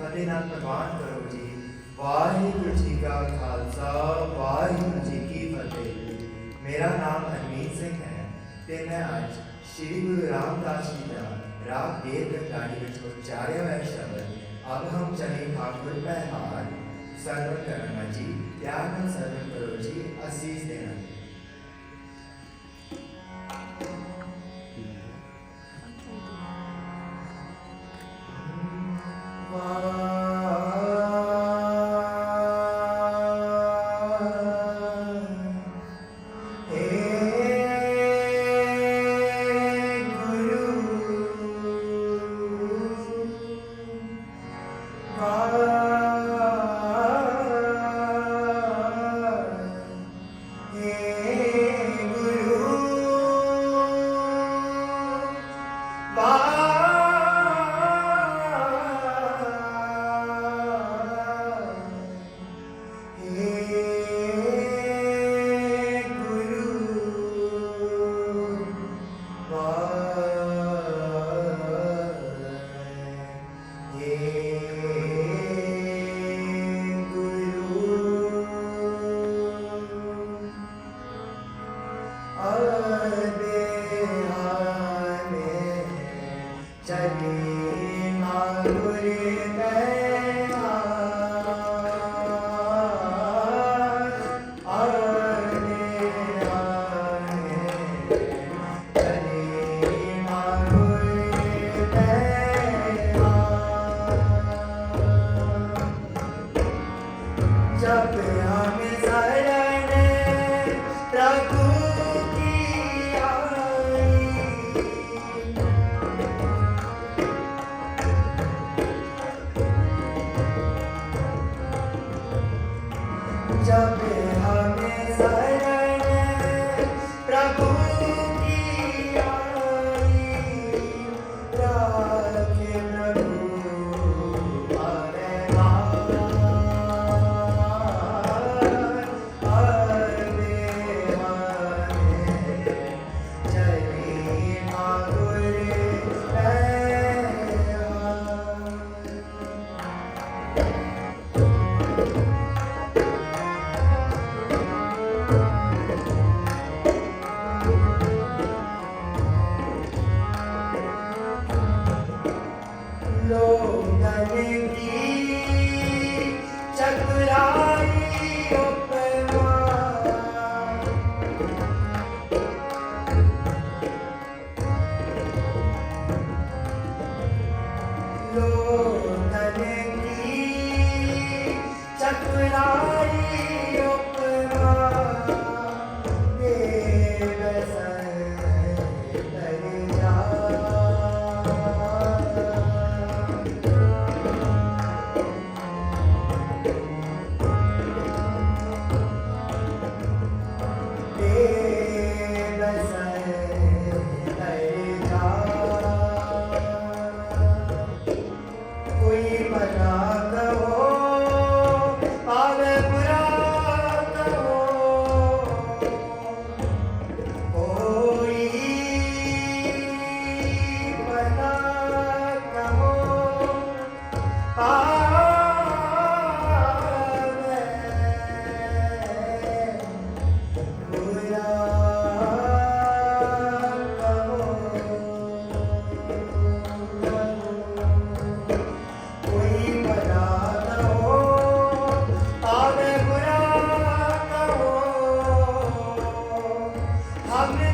ਫਤਿਹ ਨਾਲ ਪ੍ਰਵਾਨ ਕਰੋ ਜੀ। ਵਾਹਿਗੁਰੂ ਜੀ ਕਾ ਖਾਲਸਾ, ਵਾਹਿਗੁਰੂ ਜੀ ਕੀ ਫਤਿਹ। ਮੇਰਾ ਨਾਮ ਹਰਮੀਤ ਸਿੰਘ ਹੈ ਤੇ ਮੈਂ ਅੱਜ ਸ੍ਰੀ ਗੁਰੂ ਰਾਮਦਾਸ ਜੀ ਦਾ ਰਾਗ ਦੇਵ ਗਾੜੀ ਵਿੱਚ ਉਚਾਰਿਆ ਹੋਇਆ ਸ਼ਬਦ ਅਬ ਹਮ ਚਲੇ ਠਾकुर ਪਹਿਹਾਰ ਸਰਵਣ ਕਰਨਾ ਜੀ, ਪਿਆਰ ਨਾਲ ਸਰਵਣ ਕਰੋ ਜੀ, ਅਸੀਸ ਦੇਣਾ। चतुराई Amin.